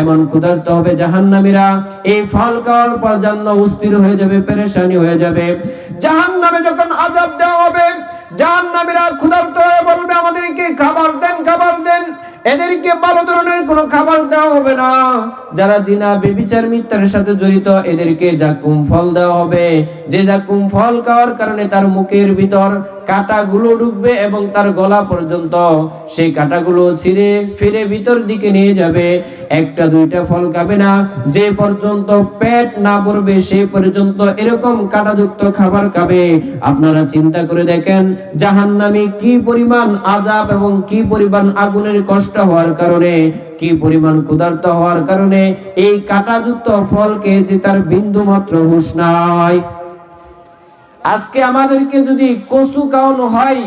এমন ক্ষুধার্ত হবে জাহান্নামীরা। এই ফল খাওয়ার পর জান্ন অস্থির হয়ে যাবে, পেরেশানি হয়ে যাবে। জাহান্নামে যখন আজাব দেওয়া হবে, জাহান্নামীরা ক্ষুধার্ত হয়ে বলবে, আমাদেরকে খাবার দেন খাবার দেন। এদেরকে ভালো ধরনের কোনো খাবার দেওয়া হবে না। যারা জিনা, বেবিচার, মিথ্যার সাথে জড়িত, এদেরকে জাকুম ফল দেওয়া হবে যে জাকুম ফল খাওয়ার কারণে তার মুখের ভিতর কাঁটাগুলো ঢুকবে এবং তার গলা পর্যন্ত সেই কাঁটাগুলো ছিঁড়ে ফিরে ভিতর দিকে নিয়ে যাবে। একটা, দুইটা ফল খাবে না, যে পর্যন্ত পেট না ভরবে সে পর্যন্ত এরকম কাঁটাযুক্ত খাবার খাবে। আপনারা চিন্তা করে দেখেন, জাহান্নামে কি পরিমাণ আজাব এবং কি পরিমাণ আগুনের কষ্ট হওয়ার কারণে, কি পরিমাণ ক্ষুধার্ত হওয়ার কারণে এই কাঁটাযুক্ত ফল খেয়েছে তার বিন্দু মাত্র হুঁশ নাই। আজকে আমাদেরকে যদি কচু খাওয়ানো হয়,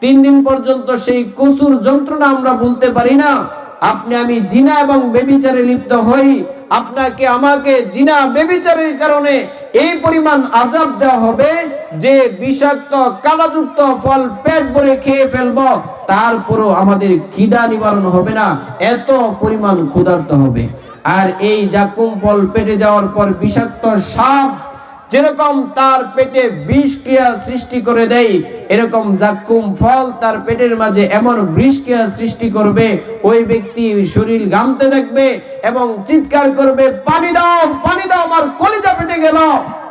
তিন দিন পর্যন্ত সেই কচুর যন্ত্রণা আমরা বলতে পারি না। আপনি আমি জিনা এবং বেবিচারে লিপ্ত হই। আপনাকে, আমাকে জিনা, বেবিচারের কারণে এই পরিমাণ আজাব দেওয়া হবে যে বিষাক্ত কালাযুক্ত ফল পেট ভরে খেয়ে ফেলব। তারপরও আমাদের খিদা নিবারণ হবে না। এত পরিমাণ ক্ষুধার্ত হবে। আর এই জাকুম ফল পেটে যাওয়ার পর বিষাক্ত সাপ যেরকম তার পেটে বিষ ক্রিয়া সৃষ্টি করে দেয়, এরকম জাক্কুম ফল তার পেটের মাঝে এমন বিষ ক্রিয়া সৃষ্টি করবে, ওই ব্যক্তি শরীর গামতে দেখবে এবং চিৎকার করবে, পানি দাও পানি দাও, আমার কলিজা পেটে গেল,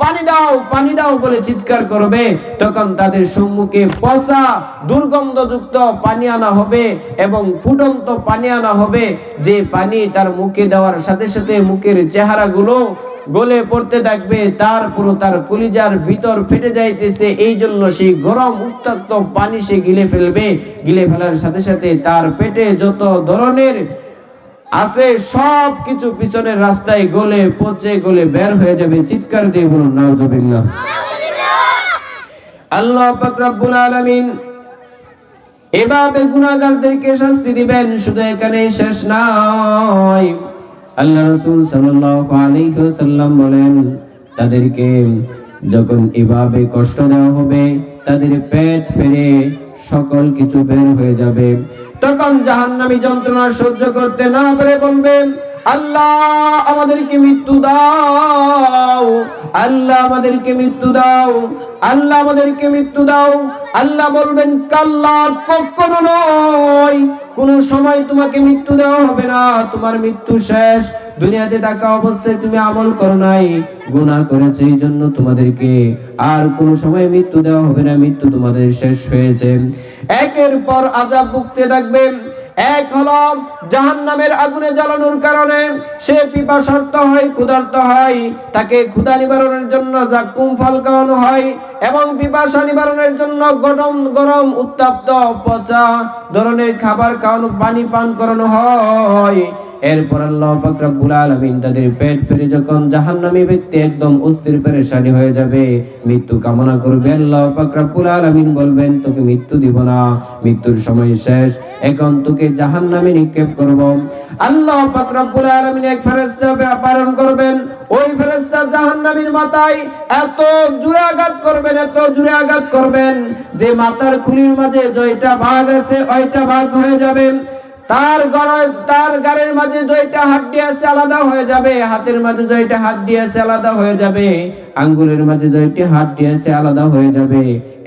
পানি দাও পানি দাও বলে চিৎকার করবে। তখন তাদের সম্মুখে পচা, দুর্গন্ধযুক্ত পানি আনা হবে এবং ফুটন্ত পানি আনা হবে। যে পানি তার মুখে দেওয়ার সাথে সাথে মুখের চেহারাগুলো গলে পড়তে থাকবে, তারপরও তার কলিজার ভিতর ফেটে যাইতেছে। এই জন্য সেই গরম উত্তপ্ত পানি সে গিলে ফেলবে। গিলে ফেলার সাথে সাথে তার পেটে যত ধরনের আছে সব কিছু পিছনের রাস্তায় গলে পচে গলে বের হয়ে যাবে। চিৎকার দিয়ে বলুন, নাউজুবিল্লাহ। আল্লাহ পাক আলামিন এভাবে গুনাহগারদেরকে শাস্তি দিবেন। শুধু এখানে শেষ নয়। আল্লাহ রাসূল সাল্লাল্লাহু আলাইহি ওয়াসাল্লাম বলেন, তাদেরকে যখন এভাবে কষ্ট দেওয়া হবে, তাদের পেট ফেরে সকল কিছু বের হয়ে যাবে। তখন জাহান্নামী যন্ত্রণা সহ্য করতে না পারে বলবে, আল্লাহ আমাদেরকে মৃত্যু দাও, আল্লাহ আমাদেরকে মৃত্যু দাও, আল্লাহ আমাদেরকে মৃত্যু দাও। আল্লাহ বলবেন কাল্লা কখনো নয় কোন সময় তোমাকে মৃত্যু দেওয়া হবে না। তোমার মৃত্যু শেষ। দুনিয়াতে থাকা অবস্থায় তুমি আমল করো নাই গুণা করেছে এই জন্য তোমাদেরকে। আর কোন সময় মৃত্যু দেওয়া হবে না, মৃত্যু তোমাদের শেষ হয়েছে। একের পর আজাব ভুগতে থাকবে। এক হলো জাহান্নামের আগুনে জ্বালানোর কারণে সে পিপাসার্ত হয়, ক্ষুধার্ত হয়। তাকে ক্ষুধা নিবারণের জন্য জাকুম ফল খাওয়ানো হয় এবং পিপাসা নিবারণের জন্য গরম গরম উত্তাপ্ত পচা ধরনের খাবার খাওয়ানো, পানি পান করানো হয়। এরপর আল্লাহ পাক রব্বুল আলামিন তাদের পেট ফেরে যখন জাহান্নামী ব্যক্তি একদম অস্থির পেরেশানি হয়ে যাবে, মৃত্যু কামনা করবে আল্লাহ পাক রব্বুল আলামিন বলবেন, তোকে মৃত্যু দিব না, মৃত্যুর সময় শেষ, এখন তোকে জাহান্নামে নিক্ষেপ করব। আল্লাহ পাক রব্বুল আলামিন এক ফেরেশতা প্রেরণ করবেন, ওই ফেরেশতা জাহান্নামীর মাথায় এত জোরে আঘাত করবেন, এত জোরে আঘাত করবেন যে মাথার খুলির মাঝে জয়টা ভাগ আছে, ওইটা ভাগ হয়ে যাবে। তার তার গাড়ির মাঝে জয়টা হাড্ডি আছে, আলাদা হয়ে যাবে। হাতের মাঝে জয়টা হাড্ডি আছে, আলাদা হয়ে যাবে। আঙ্গুলের মাঝে জয়টি হাড্ডি আছে, আলাদা হয়ে যাবে।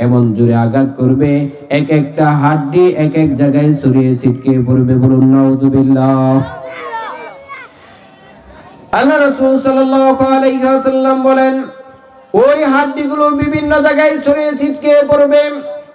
এমন জোরে আঘাত করবে। এক একটা হাড্ডি এক এক জায়গায় ছড়িয়ে ছিটকে পড়বে বলুন, নাউজুবিল্লাহ। আল্লাহ রাসূল সাল্লাল্লাহু আলাইহি ওয়াসাল্লাম বলেন, ওই হাড্ডিগুলো বিভিন্ন জায়গায় ছড়িয়ে ছিটকে পড়বে।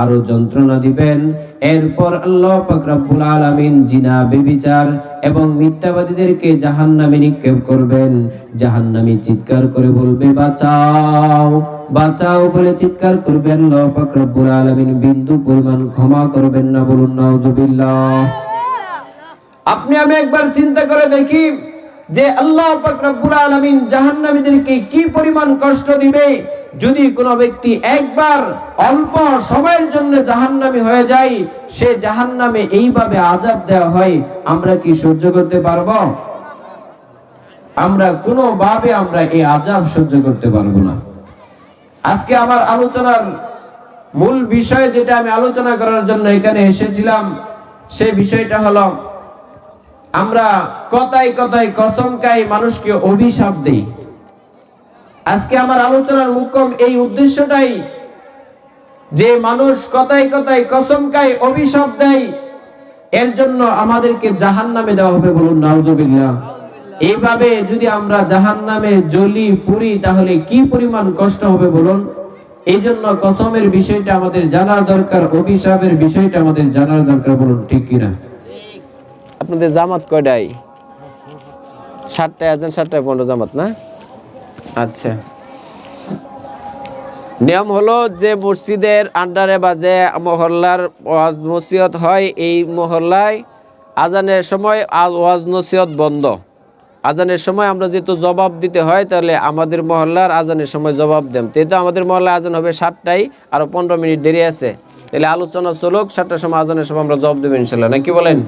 আরও যন্ত্রণা দিবেন। এরপর আল্লাহ পাক রব্বুল আলামিন জিনা, বেবিচার এবং মিথ্যাবাদীদেরকে জাহান্নামে নিক্ষেপ করবেন। জাহান্নামী চিৎকার করে বলবে, বাঁচাও! বাঁচাও বলে চিৎকার করবে আল্লাহ পাক রব্বুল আলামিন। বিন্দু পরিমাণ ক্ষমা করবেন না বলুন আপনি, আমি একবার চিন্তা করে দেখি যে আল্লাহ পাক রব্বুল কি পরিমাণ কষ্ট দিবে। যদি কোনো ব্যক্তি একবার অল্প সময়ের জন্য জাহান্নামী হয়ে যায়, সে জাহান্নামে এইভাবে আজাব দেওয়া হয়, আমরা কি সহ্য করতে পারব? আমরা কোনোভাবে আমরা এই আজাব সহ্য করতে পারব না। আজকে আমার আলোচনার মূল বিষয় যেটা আমি আলোচনা করার জন্য এখানে এসেছিলাম, সে বিষয়টা হলো, আমরা কথায় কথায় কসম খাই মানুষকে অভিশাপ দেই। আজকে আমার আলোচনার মুখ্যম এই উদ্দেশ্যটাই যে মানুষ কথায় কথায় কসম খায়, অভিশাপ দেয়, এর জন্য আমাদেরকে জাহান নামে দেওয়া হবে বলুন, নাউজুবিল্লাহ। এইভাবে যদি আমরা জাহান নামে জ্বলি পুরি, তাহলে কি পরিমাণ কষ্ট হবে বলুন? এই জন্য কসমের বিষয়টা আমাদের জানার দরকার, অভিশাপের বিষয়টা আমাদের জানার দরকার বলুন, ঠিক কিনা? আপনাদের জামাত কয়টাই সাতটায় আছেন, সাতটায় পনেরো জামাত, না? আচ্ছা। নিয়ম হলো যে মসজিদের আন্ডারে বা যে মহল্লার ওয়াজ নসিহত হয়, এই মহল্লায় আজানের সময় ওয়াজ নসিহত বন্ধ। আজানের সময় আমরা যেহেতু জবাব দিতে হয়, তাহলে আমাদের মহল্লার আজানের সময় জবাব দেন। যেহেতু আমাদের মহল্লায় আজান হবে সাতটায় আরও পনেরো মিনিট দেরি আছে, তাহলে আলোচনা চলুক, সাতটার সময় আজানের সময় আমরা জবাব দেবো ইনশাল্লাহ নাকি বলেন?